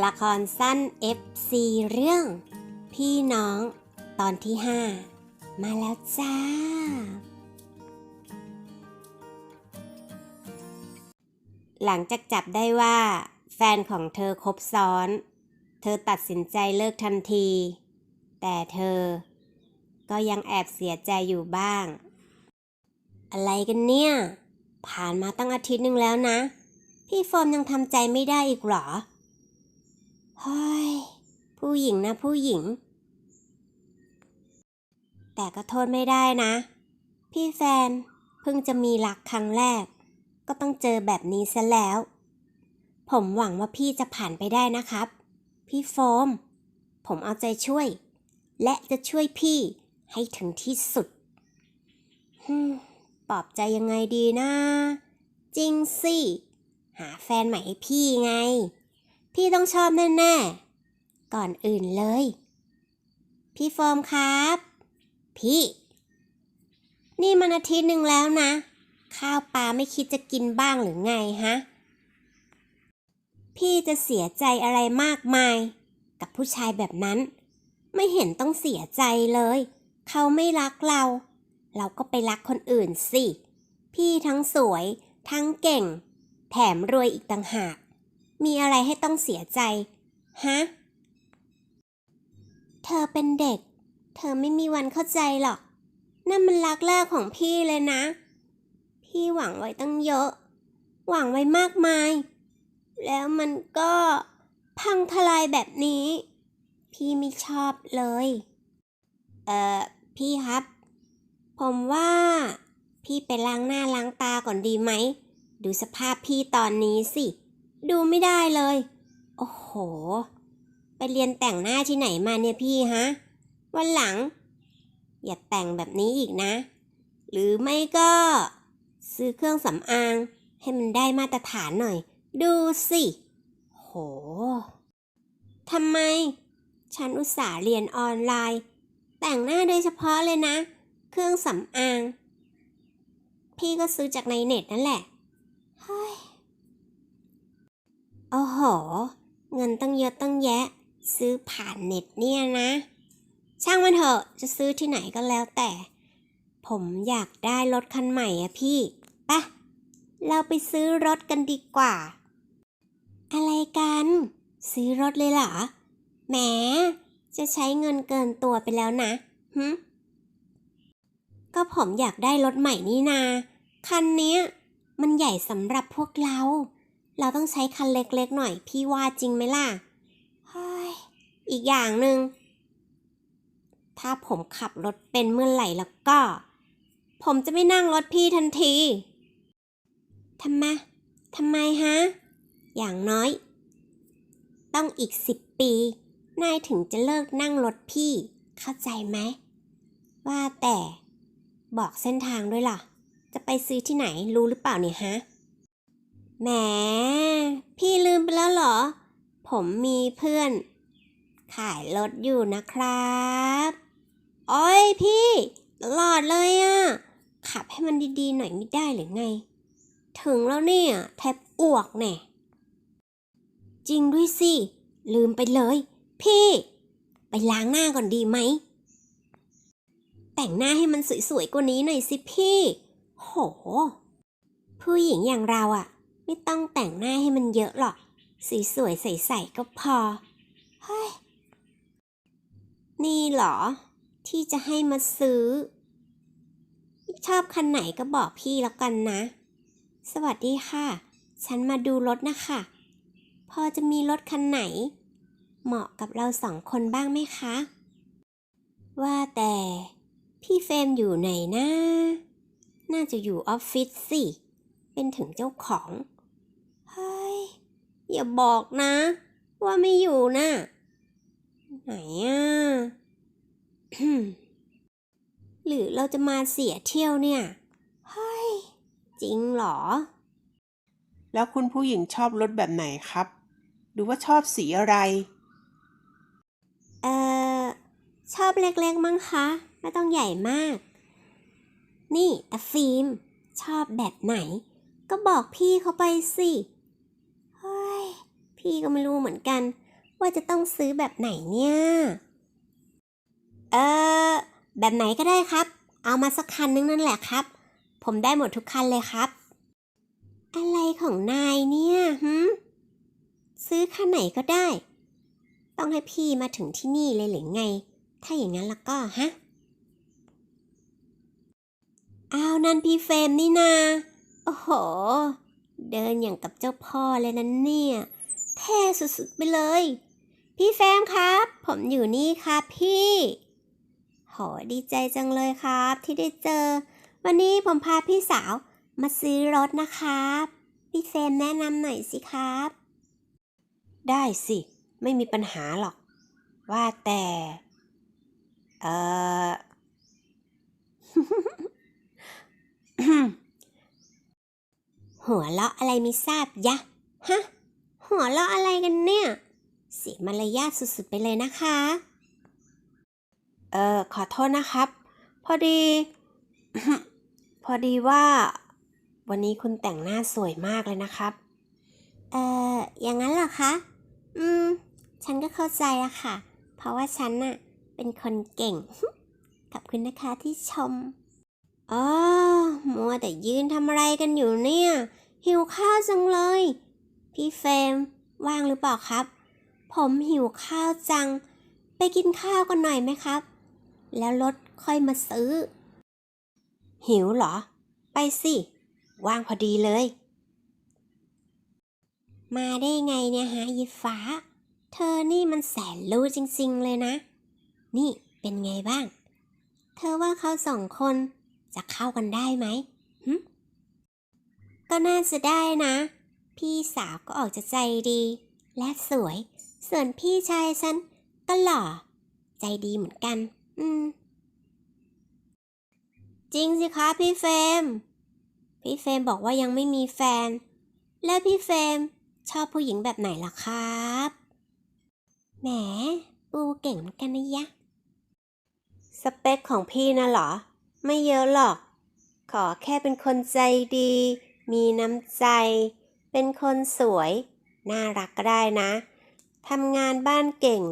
ละครสั้น FC เรื่อง พี่น้องตอนที่ 5 มาแล้วจ้า หลังจากจับได้ว่า แฟนของเธอคบซ้อน เธอตัดสินใจเลิกทันที แต่เธอ ก็ยังแอบเสียใจอยู่บ้าง อะไรกันเนี่ย ผ่านมาตั้งอาทิตย์หนึ่งแล้วนะ พี่โฟมยังทำใจไม่ได้อีกหรอ เฮ้ยผู้หญิงนะผู้หญิง แต่ก็โทษไม่ได้นะ พี่แฟนเพิ่งจะมีรักครั้งแรก ก็ต้องเจอแบบนี้ซะแล้ว ผมหวังว่าพี่จะผ่านไปได้นะครับ พี่โฟม ผมเอาใจช่วย และจะช่วยพี่ให้ถึงที่สุดฮึปลอบใจยังไงดีนะ จริงสิ หาแฟนใหม่ให้พี่ไง พี่ต้องชอบแน่ๆ ก่อนอื่นเลย พี่โฟมครับ พี่ นี่มันอาทิตย์หนึ่งแล้วนะ ข้าวปลาไม่คิดจะกินบ้างหรือไงฮะ พี่จะเสียใจอะไรมากมาย กับผู้ชายแบบนั้น ไม่เห็นต้องเสียใจเลย เขาไม่รักเรา เราก็ไปรักคนอื่นสิ พี่ทั้งสวย ทั้งเก่ง แถมรวยอีกต่างหาก มีอะไรให้ต้องเสียใจ ฮะ เธอเป็นเด็ก เธอไม่มีวันเข้าใจหรอก นั่นมันรักแรกของพี่เลยนะ พี่หวังไว้ตั้งเยอะ หวังไว้มากมาย แล้วมันก็พังทลายแบบนี้ พี่ไม่ชอบเลย เอ่อ พี่ครับ ผมว่า พี่ไปล้างหน้าล้างตาก่อนดีไหม ดูสภาพพี่ตอนนี้สิ ดูไม่ได้เลย โอ้โห ไปเรียนแต่งหน้าที่ไหนมาเนี่ยพี่ฮะ วันหลัง อย่าแต่งแบบนี้อีกนะ หรือไม่ก็ ซื้อเครื่องสำอาง ให้มันได้มาตรฐานหน่อย ดูสิ โห ทำไม ฉันอุตส่าห์เรียนออนไลน์ แต่งหน้าโดยเฉพาะเลยนะ เครื่องสำอาง พี่ก็ซื้อจากในเน็ตนั่นแหละ เฮ้ย โอ้โห เงินตั้งเยอะตั้งแยะ ซื้อผ่านเน็ตเนี่ยนะ ช่างมันเถอะ จะซื้อที่ไหนก็แล้วแต่ ผมอยากได้รถคันใหม่อะพี่ปะเราไปซื้อรถกันดีกว่า อะไรกัน ซื้อรถเลยเหรอ แหม จะใช้เงินเกินตัวไปแล้วนะหึก็ผมอยากได้รถใหม่นี่นา คันนี้มันใหญ่สำหรับพวกเรา เราต้องใช้คันเล็กๆหน่อย พี่ว่าจริงไหมล่ะเฮ้ยอีกอย่างหนึ่งถ้าผมขับรถเป็นเมื่อไหร่แล้วก็ ผมจะไม่นั่งรถพี่ทันทีทำไมทำไมฮะ อย่างน้อย ต้องอีกสิบปี นายถึงจะเลิกนั่งรถพี่ เข้าใจไหม ว่าแต่ บอกเส้นทางด้วยล่ะ จะไปซื้อที่ไหนรู้หรือเปล่าเนี่ยฮะ แหม พี่ลืมไปแล้วเหรอ ผมมีเพื่อน ขายรถอยู่นะครับโอ้ยพี่ตลอดเลยอะขับให้มันดีๆหน่อยไม่ได้หรือไง ถึงแล้วเนี่ยแทบอ้วกแน่ จริงด้วยสิ ลืมไปเลย พี่ ไปล้างหน้าก่อนดีไหม แต่งหน้าให้มันสวยๆกว่านี้หน่อยสิพี่ โห ผู้หญิงอย่างเราอะ ไม่ต้องแต่งหน้าให้มันเยอะหรอกสีสวยๆใสๆก็พอ เฮ้ย นี่หรอ ที่จะให้มาซื้อ ชอบคันไหนก็บอกพี่แล้วกันนะ สวัสดีค่ะ ฉันมาดูรถนะคะ พอจะมีรถคันไหน เหมาะกับเราสองคนบ้างไหมคะ ว่าแต่ พี่เฟรมอยู่ไหนนะ น่าจะอยู่ออฟฟิศสิ เป็นถึงเจ้าของ เฮ้ย อย่าบอกนะ ว่าไม่อยู่นะไหนอะ หรือเราจะมาเสียเที่ยวเนี่ย เฮ้ย จริงเหรอ แล้วคุณผู้หญิงชอบรถแบบไหนครับ หรือว่าชอบสีอะไร เอ่อ ชอบเล็กๆมั้งคะ ไม่ต้องใหญ่มาก นี่แต่ฟิล์มชอบแบบไหน ก็บอกพี่เขาไปสิเฮ้ยพี่ก็ไม่รู้เหมือนกัน ว่าจะต้องซื้อแบบไหนเนี่ย เออแบบไหนก็ได้ครับ เอามาสักคันนึงนั่นแหละครับ ผมได้หมดทุกคันเลยครับ อะไรของนายเนี่ยหืมซื้อคันไหนก็ได้ ต้องให้พี่มาถึงที่นี่เลยหรือไง ถ้าอย่างนั้นแล้วก็ฮะอ้าวนั่นพี่เฟรมนี่นา โอ้โห เดินอย่างกับเจ้าพ่อเลยนั้นเนี่ยเท่สุดๆไปเลย พี่เฟมครับ ผมอยู่นี่ครับพี่โหดีใจจังเลยครับ ที่ได้เจอ วันนี้ผมพาพี่สาวมาซื้อรถนะครับ พี่เฟมแนะนำหน่อยสิครับ ได้สิ ไม่มีปัญหาหรอก ว่าแต่ เออ หัวเราะอะไรไม่ทราบยะ ฮะ หัวเราะอะไรกันเนี่ย เสียมารยาทสุดๆไปเลยนะคะ เออขอโทษนะครับ พอดี พอดีว่า วันนี้คุณแต่งหน้าสวยมากเลยนะครับ เอ่ออย่างนั้นเหรอคะ อืม ฉันก็เข้าใจอะค่ะ เพราะว่าฉันน่ะ เป็นคนเก่ง ขอบคุณนะคะที่ชมอ๋อมัวแต่ยืนทำอะไรกันอยู่เนี่ย หิวข้าวจังเลย พี่เฟรมว่างหรือเปล่าครับ ผมหิวข้าวจัง ไปกินข้าวกันหน่อยไหมครับ แล้วรถค่อยมาซื้อ หิวเหรอ ไปสิ ว่างพอดีเลย มาได้ไงเนี่ยฮะยีฟ้า เธอนี่มันแสนรู้จริง ๆ เลยนะ นี่เป็นไงบ้าง เธอว่าเขาสองคนจะเข้ากันได้ไหมหึ ก็น่าจะได้นะ พี่สาวก็ออกจะใจดี และสวย ส่วนพี่ชายฉันก็หล่อ ใจดีเหมือนกัน อืม จริงสิคะพี่เฟรมพี่เฟรมบอกว่ายังไม่มีแฟน แล้วพี่เฟรมชอบผู้หญิงแบบไหนล่ะครับ แหม ปูเก่งเหมือนกันนะยะ สเปคของพี่นะเหรอ ไม่เยอะหรอก ขอแค่เป็นคนใจดี มีน้ำใจ เป็นคนสวย น่ารักก็ได้นะ ทำงานบ้านเก่ง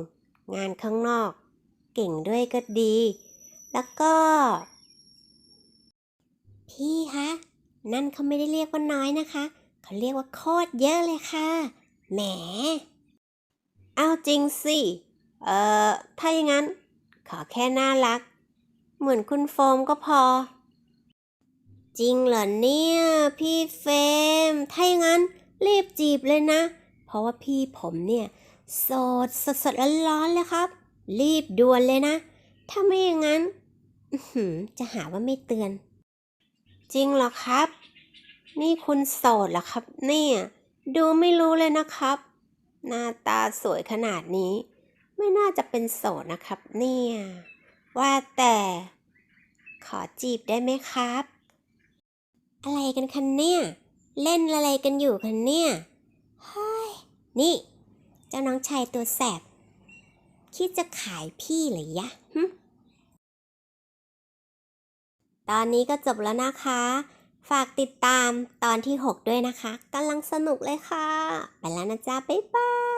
งานข้างนอก เก่งด้วยก็ดี แล้วก็ พี่คะนั่นเขาไม่ได้เรียกว่าน้อยนะคะ เขาเรียกว่าโคตรเยอะเลยค่ะ แหม เอาจริงสิ เอ่อ ถ้าอย่างนั้น ขอแค่น่ารัก เหมือนคุณโฟมก็พอ จริงเหรอเนี่ย พี่เฟรมถ้าอย่างนั้นรีบจีบเลยนะ เพราะว่าพี่ผมเนี่ยโสดสดสดร้อนๆเลยครับ รีบด่วนเลยนะ ถ้าไม่อย่างนั้นจะหาว่าไม่เตือน จริงเหรอครับ นี่คุณโสดเหรอครับ เนี่ย ดูไม่รู้เลยนะครับ หน้าตาสวยขนาดนี้ ไม่น่าจะเป็นโสดนะครับ เนี่ย ว่าแต่ ขอจีบได้ไหมครับ อะไรกันคันเนี่ย เล่นอะไรกันอยู่คันเนี่ยเฮ้ยนี่ เจ้าน้องชายตัวแสบ คิดจะขายพี่เหรือยะหึตอนนี้ก็จบแล้วนะคะ ฝากติดตามตอนที่ 6 ด้วยนะคะกำลังสนุกเลยค่ะ ไปแล้วนะจ๊ะ บ๊ายบาย